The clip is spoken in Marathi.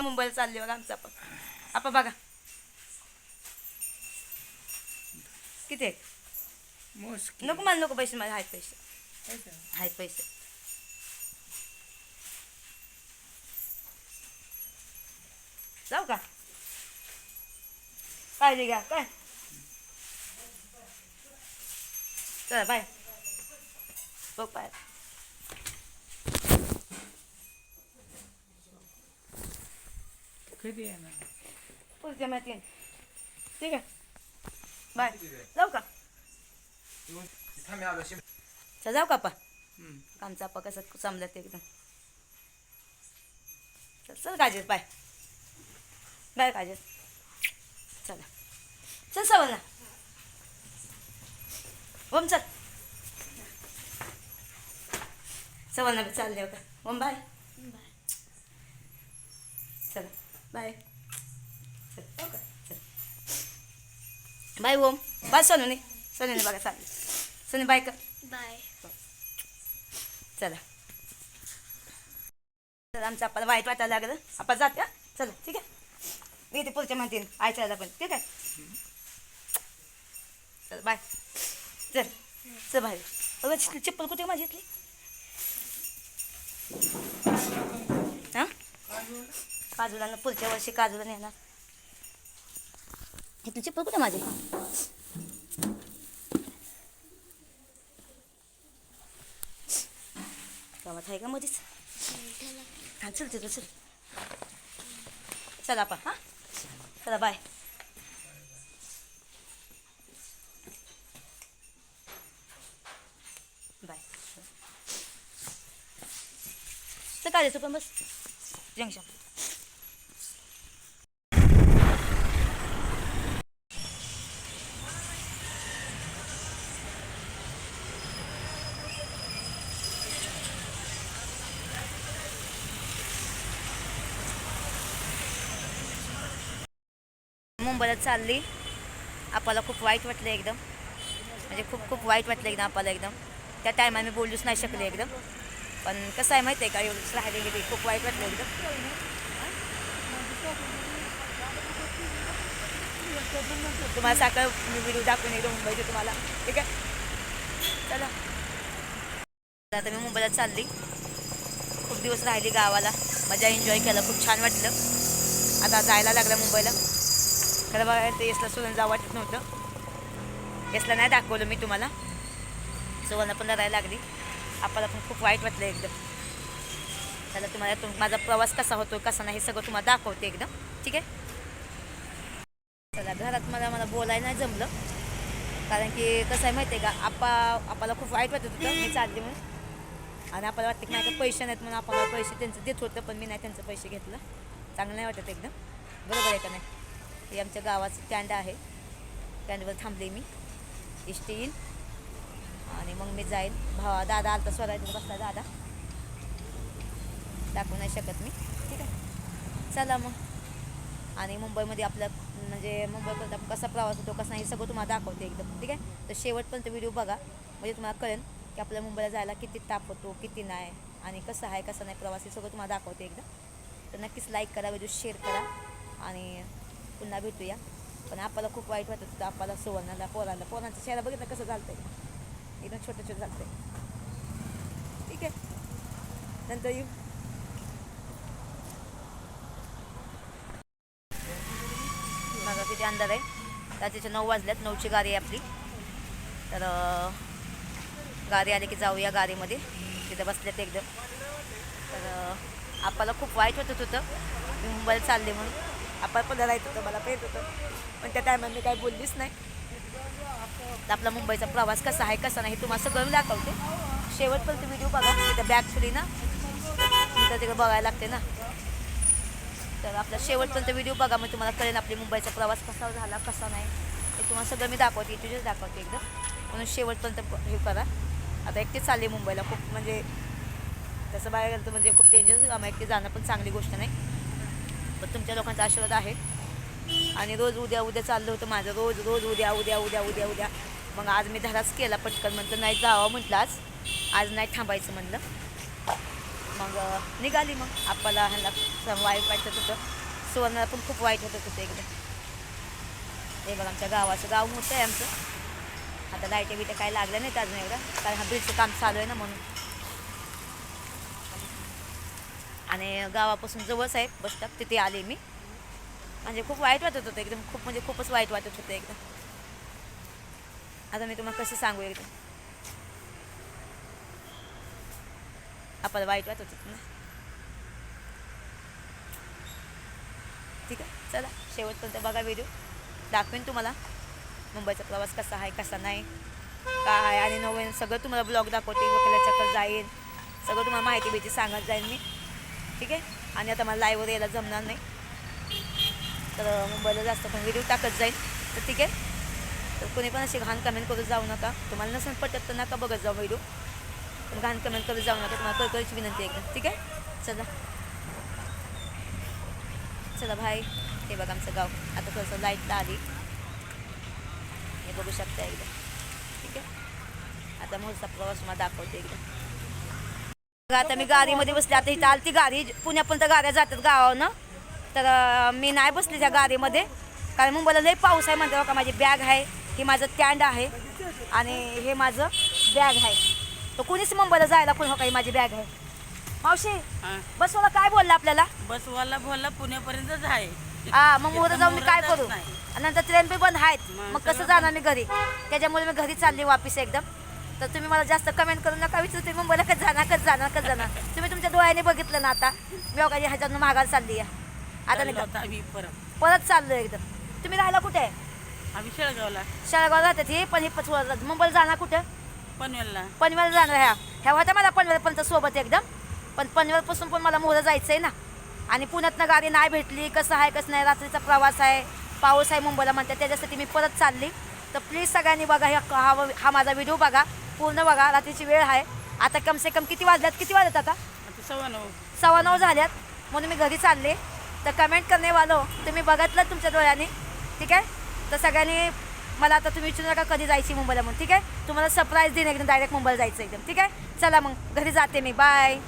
मुंबईला चालली बघा आमचा आपण. आपण बघा. किती आहे मोजकी. नको मला नको पैसे माझे आहेत पैसे? आहेत पैसे. जाऊ का? काळजी घ्या काय? चला बाय. बघ बाय कधी येणार? पुढच्या माहिती ठीक आहे. बाय. जाऊ का? चल जाऊ का हम्म. आमचा आपा कसं समजत ते एकदम. चल चल काजेत बाय. बाय काजेत चला. चल सवल ना ओम चल. सवल ना चालले होता ओम बाय. चला बाय चल का चल बाय ओम बाय सोनूने सोनूने बघा चालले सोनी बाय कर बाय चला तर आमचं आपल्याला वाईट वाटायला लागलं आपण जाते हा? चला ठीक आहे मी येते पुढच्या म्हणते आयच्याला पण ठीक आहे चल बाय चल चल बाहेर अगं चप्पल कुठे माझी इथली हां काजूला न पुढच्या वर्षी काजूला नेणार इथली चप्पल कुठे माझी? गावात आहे का मध्येच हां चल तिथं चल. चला आपण हां चला बाय बाय तर काय पण बस. जंक्शन. मुंबईला चालली. आपल्याला खूप वाईट वाटलं एकदम. म्हणजे खूप खूप वाईट वाटलं एकदम आपल्याला एकदम. त्या टायमाला मी बोलूच नाही शकले एकदम. पण कसं आहे माहिती आहे का एवढंच राहिले गेली खूप वाईट वाटलं एकदम. तुम्हाला साखर मी व्हिडिओ दाखवून एकदम मुंबईचे तुम्हाला. ठीक आहे? चला. आता मी मुंबईला चालली. खूप दिवस राहिली गावाला. मजा एन्जॉय केलं खूप छान वाटलं. आता जायला लागलं मुंबईला. खरं बघा ते यसला सोडून जावं वाटत नव्हतं. यसला नाही दाखवलं मी तुम्हाला. सुवर्ण पण लढायला लागली. आपल्याला पण खूप वाईट वाटलं एकदम. त्याला तुम्हाला तुम माझा प्रवास कसा होतो कसा नाही हे सगळं तुम्हाला दाखवते एकदम. ठीक आहे? चला घरात मला मला बोलायला नाही जमलं. कारण की कसं आहे माहिती आहे का आपा आपल्याला खूप वाईट वाटत होतं मी चालले म्हणून. आणि आपल्याला वाटतं की नाही पैसे नाहीत म्हणून आपल्याला पैसे त्यांचं देत होतं पण मी नाही त्यांचं पैसे घेतलं. चांगलं नाही वाटत एकदम. बरोबर आहे का नाही? हे आमच्या गावाचं स्टँड आहे. स्टँडवर थांबले मी. इष्टी येईन आणि मग मी जाईन भावा दादा आलता स्वराज बसला दादा. दाखवू नाही शकत मी. ठीक आहे. चला मग. आणि मुंबईमध्ये आपलं म्हणजे मुंबईपर्यंत आपण कसा प्रवास होतो कसा नाही हे सगळं तुम्हाला दाखवते एकदम. ठीक आहे? तर शेवटपर्यंत व्हिडिओ बघा. म्हणजे तुम्हाला कळेल की आपल्या मुंबईला जायला किती ताप होतो किती नाही. आणि कसं आहे कसं नाही प्रवास हे सगळं तुम्हाला दाखवते एकदम. तर नक्कीच लाईक करा व्हिडिओ शेअर करा. आणि पुन्हा भेटूया. पण आपल्याला खूप वाईट वाटत होतं आपल्याला सुवर्णाला पोरांना. पोरांचं चेहरा बघितलं कसं चालतंय? एकदम छोटं छोटं चालतंय. ठीक आहे. नंतर येऊ. बघा किती अंदाज आहे. रात्रीच्या नऊ वाजल्यात नऊची गाडी आहे आपली. तर गाडी आली की जाऊया गाडीमध्ये. तिथे बसल्यात एकदम तर आपल्याला खूप वाईट वाटत होतं मुंबईला चालले म्हणून. आपण पण राहत होतं मला पेट होतं. पण त्या टायमात मी काही बोललीच नाही. तर आपला मुंबईचा प्रवास कसा आहे कसा नाही हे तुम्हाला सगळं मी दाखवते. शेवटपर्यंत व्हिडिओ बघा. तिथं बॅग थोडी ना. तिथं तिकडे बघायला लागते ना. तर आपला शेवटपर्यंत व्हिडिओ बघा. मग तुम्हाला कळेल आपली मुंबईचा प्रवास कसा झाला कसा नाही. हे तुम्हाला सगळं मी दाखवते. तुझेच दाखवते एकदम. म्हणून शेवटपर्यंत हे करा. आता एकटीच चालली आहे मुंबईला. खूप म्हणजे तसं बाहेर गेलं तर म्हणजे खूप डेंजरस काम एकटी जाणं पण चांगली गोष्ट नाही. पण तुमच्या लोकांचा आशीर्वाद आहे. आणि रोज उद्या उद्या चाललं होतं माझं रोज रोज उद्या उद्या उद्या उद्या उद्या. मग आज मी धराच केला पटकन म्हटलं नाही जावं म्हटलं आज. आज नाही थांबायचं म्हणलं. मग निघाली मग आप्पाला ह्याला वाईट वाटत होतं सुवर्णाला पण खूप वाईट होत होतं एकदम. हे बघ आमच्या गावाचं गाव मोठं आहे आमचं. आता लाईटे बिटं काय लागल्या नाहीत अजून एकदा कारण हा ब्रिजचं काम चालू आहे ना म्हणून. आणि गावापासून जवळच आहे बस स्टॉप तिथे आले मी. म्हणजे खूप वाईट वाटत होतं एकदम खूप म्हणजे खूपच वाईट वाटत होतं एकदम. आता मी तुम्हाला कसं सांगू एकदम? आपल्याला वाईट वाटत होतं ना? ठीक आहे चला शेवटपर्यंत बघा व्हिडिओ दाखवेन तुम्हाला. मुंबईचा प्रवास कसा आहे कसा नाही काय आहे आणि नवीन सगळं तुम्हाला ब्लॉग दाखवते वकिला चक्कर जाईल. सगळं तुम्हाला माहिती बिहिती सांगत जाईल मी. ठीक आहे? आणि आता मला लाईव्हवर यायला जमणार नाही. तर मुंबईला जास्त पण व्हिडिओ टाकत जाईल. तर ठीक आहे? तर कोणी पण अशी घाण कमेंट करत जाऊ नका. तुम्हाला नसेल पटत तर नका बघत जाऊ व्हिडिओ पण घाण कमेंट करू जाऊ नका. तुम्हाला कळकळीची विनंती आहे एकदम. ठीक आहे? चला. चला भाई हे बघा आमचं गाव. आता थोडंसं लाईटला आली. हे बघू शकता एकदम ठीक आहे? आता मोजचा प्रवास मला दाखवते एकदम आता मी गाडीमध्ये बसले आता इथं आली ती गाडी पुण्यापर्यंत गाड्या जातात गावानं तर मी नाही बसले त्या गाडीमध्ये. कारण मुंबईला लई पाऊस आहे म्हणते बघा माझी बॅग आहे ही माझं स्टँड आहे आणि हे माझं बॅग आहे. तर कुणीच मुंबईला जायला कोण हो काही माझी बॅग आहे? मावशी. बस मला काय बोललं आपल्याला? बसवाला बोलला पुण्यापर्यंतच आहे. हा मग उद्या जाऊन मी काय करू? नंतर ट्रेन बी बंद आहेत. मग कसं जाणार मी घरी? त्याच्यामुळे मी घरी चालली वापिस एकदम. तर तुम्ही मला जास्त कमेंट करू नका विचारू तुम्ही मुंबईला कधी जाणार कधी जाणार कधी जाणार? तुम्ही तुमच्या डोळ्याने बघितलं ना आता. मी काही ह्याच्यातून मागायला चालली आहे. आता नाही का? आम्ही परत. परत चाललो एकदम. तुम्ही राहायला कुठे? आहे आम्ही शेळगावला. शाळगाव राहतात ही पण ही पचवत मुंबईला जाणार कुठं? पनवेलला. पनवेल जाणार ह्या ह्या होत्या मला पनवेलपर्यंत सोबत एकदम. पण पनवेलपासून पण मला मोहरं जायचं आहे ना. आणि पुण्यातनं गाडी नाही भेटली कसं आहे कसं नाही रात्रीचा प्रवास आहे पाऊस आहे मुंबईला म्हणते त्याच्यासाठी मी परत चालली. तर प्लीज सगळ्यांनी बघा ह्या हा हा माझा व्हिडिओ बघा. पूर्ण बघा रात्रीची वेळ आहे. आता कम से कम किती वाजल्यात? किती आता? आता सव्वा नऊ. सव्वा नऊ झाल्यात. म्हणून मी घरी चालले. तर कमेंट करणे वालो तुम्ही बघितलं तुमच्या डोळ्याने? ठीक आहे? तर सगळ्यांनी मला आता तुम्ही विचारू नका कधी जायची मुंबईला म्हणून. ठीक आहे? तुम्हाला सरप्राईज देईन एकदम डायरेक्ट मुंबईला जायचं एकदम. ठीक आहे? चला मग घरी जाते मी. बाय